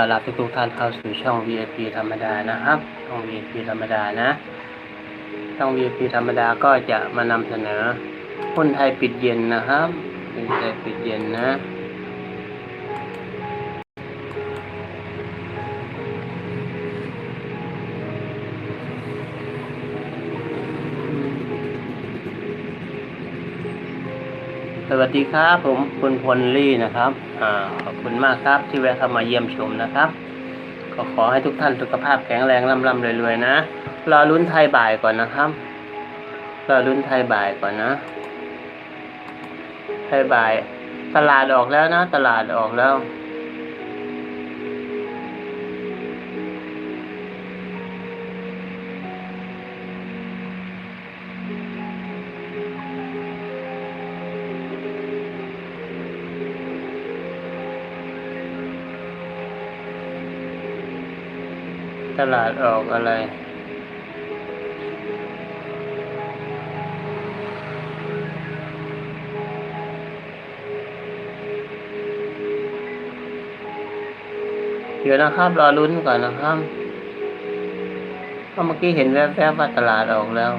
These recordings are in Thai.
ต้อนรับทุกๆท่านเข้าสู่ช่อง VIP ธรรมดานะครับ ช่อง VIP ธรรมดานะ ช่อง VIP ธรรมดาก็จะมานำเสนอหุ้นไทยปิดเย็นนะครับหุ้นไทยปิดเย็นนะ สวัสดีครับผมคุณพลลี่นะครับอขอบคุณมากครับที่แวะเข้ามาเยี่ยมชมนะครับก็ขอให้ทุกท่านสุขภาพแข็งแรงร่ำร่ำรวยๆนะรอลุ้นไทยบ่ายก่อนนะครับรอลุ้นไทยบ่ายก่อนนะ ไทยบ่าย ตลาดออกแล้วนะ ตลาดออกแล้ว ตลาดออกอะไร เดี๋ยวนะครับ รอลุ้นก่อนนะครับเพราะเมื่อกี้เห็นแวบๆว่าตลาดออกแล้ว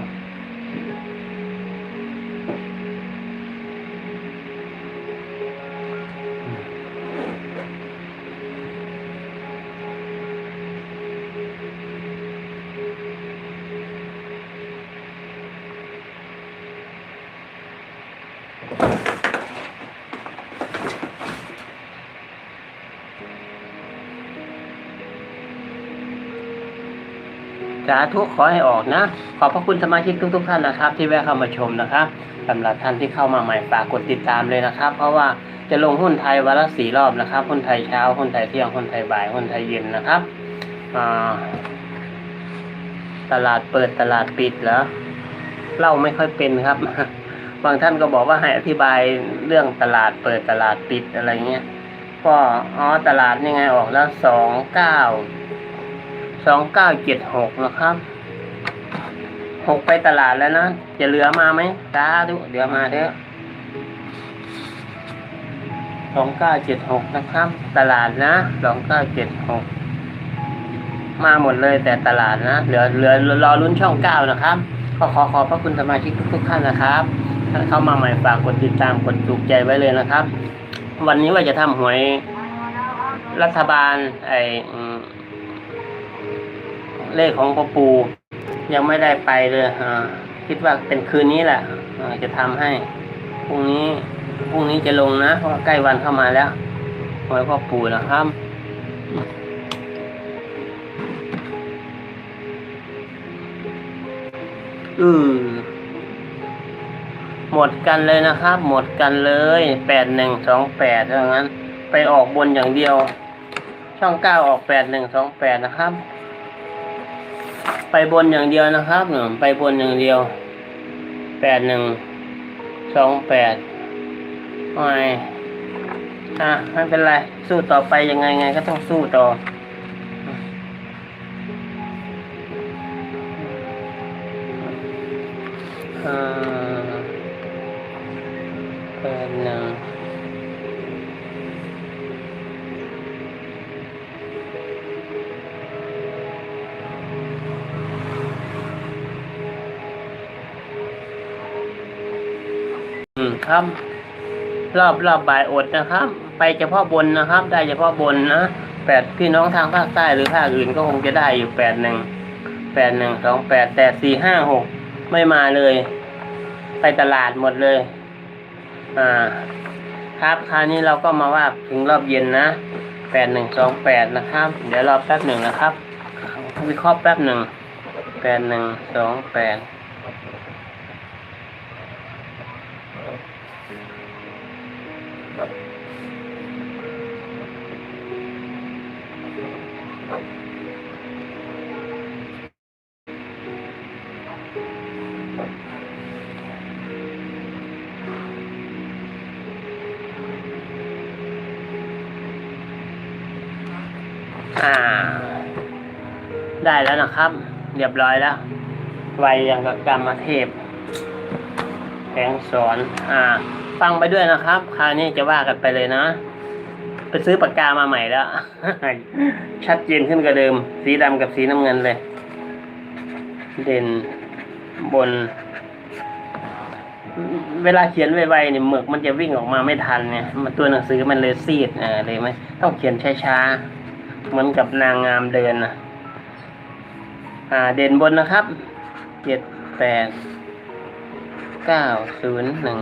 สาธุขอให้ออกนะ ขอบพระคุณสมาชิกทุก ๆ ท่านนะครับ ที่แวะเข้ามาชมนะครับสำหรับท่านที่เข้ามาใหม่ฝากกดติดตามเลยนะครับ เพราะว่าจะลงหุ้นไทยวันละสี่รอบนะครับ หุ้นไทยเช้า หุ้นไทยเที่ยง หุ้นไทยบ่าย หุ้นไทยเย็นนะครับตลาดเปิดตลาดปิดแล้วเล่าไม่ค่อยเป็นครับ บางท่านก็บอกว่าให้อธิบายเรื่องตลาดเปิดตลาดปิดอะไรเงี้ย ก็อ๋อตลาดยังไงออกแล้วสองเก้า สองเก้าเจ็ดหกนะครับ หกไปตลาดแล้วนะ จะเหลือมาไหมตาดูเดี๋ยวมาเถอะสองเก้าเจ็ดหกนะครับ ตลาดนะสองเก้าเจ็ดหกมาหมดเลยแต่ตลาดนะ เหลือเหลือรอลุ้นช่องเก้านะครับ ก็ขอขอบพระคุณสมาชิกทุกๆท่านนะครับท่านเข้ามาใหม่ฝากกดติดตามกดถูกใจไว้เลยนะครับ วันนี้ว่าจะทำหวยรัฐบาลไอ เลขของพ่อปู่ยังไม่ได้ไปเลยคิดว่าเป็นคืนนี้แหละจะทำให้พรุ่งนี้พรุ่งนี้จะลงนะเพราะใกล้วันเข้ามาแล้วหวยพ่อปู่นะครับอือหมดกันเลยนะครับ หมดกันเลยแปดหนึ่งสองแปดเท่านั้น ไปออกบนอย่างเดียว ช่องเก้าออกแปดหนึ่งสองแปดนะครับ ไปบนอย่างเดียวนะครับหนึ่งไปบนอย่างเดียวแปดหนึ่งสองแปดโอ้ยอะไม่เป็นไร สู้ต่อไปยังไงไงก็ต้องสู้ต่ออ่าแปดหนึ่ง อืมครับ รอบรอบบ่ายอดนะครับ ไปเฉพาะบนนะครับ ได้เฉพาะบนนะแปดพี่น้องทางภาคใต้หรือภาคอื่นก็คงจะได้อยู่แปดหนึ่งแปดหนึ่งสองแปดแต่สี่ห้าหกไม่มาเลย ไปตลาดหมดเลย อ่า ครับคราวนี้เราก็มาว่าถึงรอบเย็นนะแปดหนึ่งสองแปดนะครับ เดี๋ยวรอแป๊บหนึ่งนะครับวิเคราะห์แป๊บหนึ่งแปดหนึ่งสองแปด อ่า ได้แล้วนะครับ เรียบร้อยแล้ว ไวอย่างกับกรรมเทพแผงสอน อ่า ฟังไปด้วยนะครับ คราวนี้จะว่ากันไปเลยนะ ไปซื้อปากกามาใหม่แล้ว ชัดเจนขึ้นกว่าเดิม สีดำกับสีน้ำเงินเลย เด่นบน เวลาเขียนไวๆเนี่ยหมึกมันจะวิ่งออกมาไม่ทันเนี่ยมันตัวหนังสือมันเลยซีดอ่าเลยไหมต้องเขียนช้าๆเหมือนกับนางงามเดินนะอ่า เด่นบนนะครับเจ็ดแปดเก้าศูนย์หนึ่ง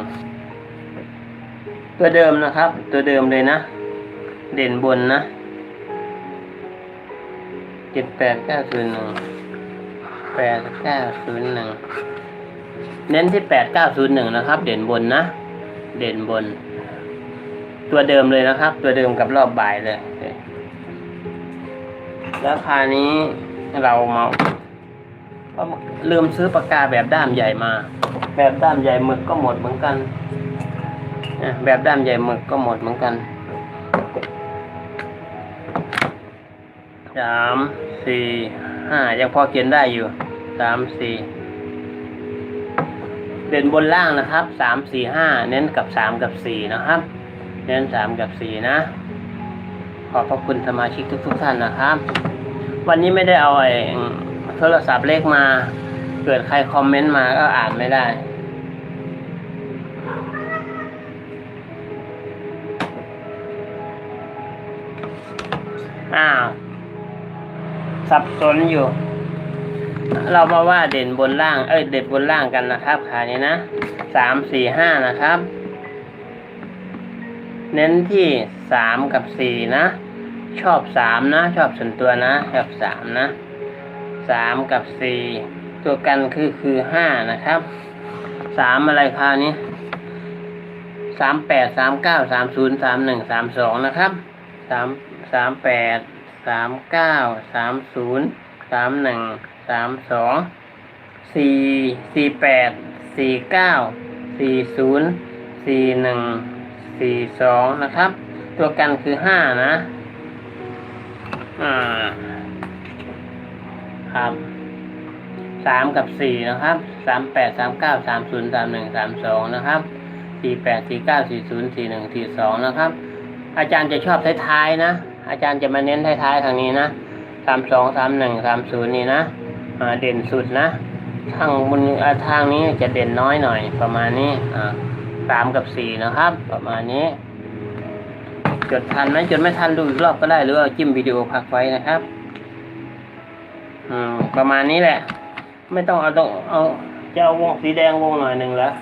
ตัวเดิมนะครับ ตัวเดิมเลยนะ เด่นบนนะเจ็ดแปดเก้าศูนย์หนึ่งแปดเก้าศูนย์หนึ่งเน้นที่แปดเก้าศูนย์หนึ่งนะครับ เด่นบนนะ เด่นบน ตัวเดิมเลยนะครับ ตัวเดิมกับรอบบ่ายเลยแล้วคราวนี้เราเมาลืมซื้อปากกาแบบด้ามใหญ่มา แบบด้ามใหญ่หมึกก็หมดเหมือนกัน แบบด้ามใหญ่หมึกก็หมดเหมือนกันสามสี่ห้ายังพอเขียนได้อยู่สามสี่เด่นบนล่างนะครับสามสี่ห้าเน้นกับสามกับสี่นะครับ เน้นสามกับสี่นะ ขอบพระคุณสมาชิกทุกๆท่านนะครับ วันนี้ไม่ได้เอาไอ้โทรศัพท์เลขมา เกิดใครคอมเมนต์มาก็อ่านไม่ได้ อ้าว สับสนอยู่ เรามาว่าเด่นบนล่าง เอ้ย เด่นบนล่างกันนะครับขานี้นะสามสี่ห้านะครับ เน้นที่สามกับสี่นะ ชอบสามนะ ชอบส่วนตัวนะ ชอบสามนะสามกับสี่ตัวกันคือคือห้านะครับสามอะไรคราวนี้สามแปดสามเก้าสามศูนย์สามหนึ่งสามสองนะครับ สามสามแปดสามเก้าสามศูนย์สามหนึ่งสามสองสี่สี่แปดสี่เก้าสี่ศูนย์สี่หนึ่งสี่สองนะครับ ตัวกันคือห้านะ อ่า ครับสามกับสี่นะครับสามแปดสามเก้าสามศูนย์สามหนึ่งสามสองนะครับสี่แปดสี่เก้าสี่ศูนย์สี่หนึ่งสี่สองนะครับ อาจารย์จะชอบท้ายๆนะ อาจารย์จะมาเน้นท้ายๆทางนี้นะสามสองสามหนึ่งสามศูนย์นี่นะเด่นสุดนะทางบนทางนี้จะเด่นน้อยหน่อย ประมาณนี้สามกับสี่นะครับ ประมาณนี้ จดทันไหมจดไม่ทันดูอีกรอบก็ได้หรือว่าจิ้มวิดีโอพักไว้นะครับ อืมประมาณนี้แหละ ไม่ต้องเอาต้องเอาจะเอาวงสีแดงวงหน่อยหนึ่งแล้ว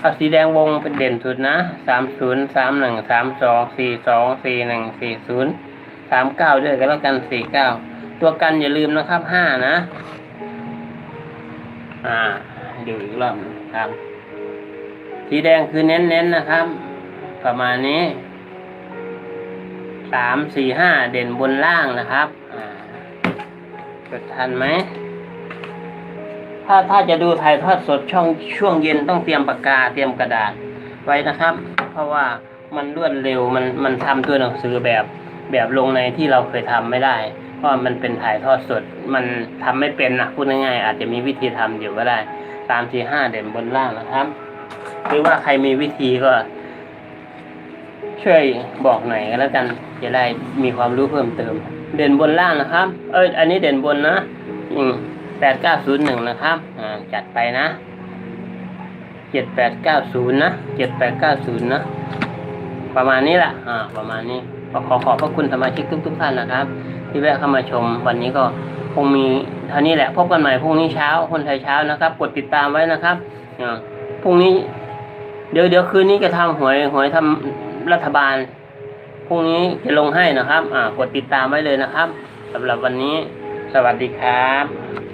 เอาสีแดงวงเป็นเด่นสุดนะสามศูนย์สามหนึ่งสามสองสี่สองสี่หนึ่งสี่ศูนย์สามเก้าด้วยกันแล้วกันสี่เก้าตัวกันอย่าลืมนะครับห้านะ อ่าดูอีกรอบหนึ่งครับ สีแดงคือเน้นๆนะครับ ประมาณนี้สามสี่ห้าเด่นบนล่างนะครับ อ่าจดทันไหม ถ้าถ้าจะดูถ่ายทอดสดช่องช่วงเย็นต้องเตรียมปากกาเตรียมกระดาษไว้นะครับ เพราะว่ามันรวดเร็วมันมันทำตัวหนังสือแบบแบบลงในที่เราเคยทำไม่ได้ เพราะมันเป็นถ่ายทอดสด มันทำไม่เป็นนะพูดง่ายๆอาจจะมีวิธีทำอยู่ก็ได้สามสี่ห้าเด่นบนล่างนะครับ หรือว่าใครมีวิธีก็ ช่วยบอกหน่อยก็แล้วกันจะได้มีความรู้เพิ่มเติม เด่นบนล่างนะครับ เอ้ยอันนี้เด่นบนนะอืม แปดเก้าศูนย์หนึ่งนะครับอ่าจัดไปนะเจ็ดแปดเก้าศูนย์นะเจ็ดแปดเก้าศูนย์นะประมาณนี้แหละอ่าประมาณนี้ขอขอขอบพระคุณสมาชิกทุกทุกท่านนะครับ ที่แวะเข้ามาชมวันนี้ก็คงมีเท่านี้แหละพบกันใหม่พรุ่งนี้เช้าคนไทยเช้านะครับ กดติดตามไว้นะครับอ่าพรุ่งนี้ เดี๋ยวเดี๋ยวคืนนี้จะทำหวยหวยทำรัฐบาลพรุ่งนี้จะลงให้นะครับ อ่ากดติดตามไว้เลยนะครับสำหรับวันนี้ สวัสดีครับ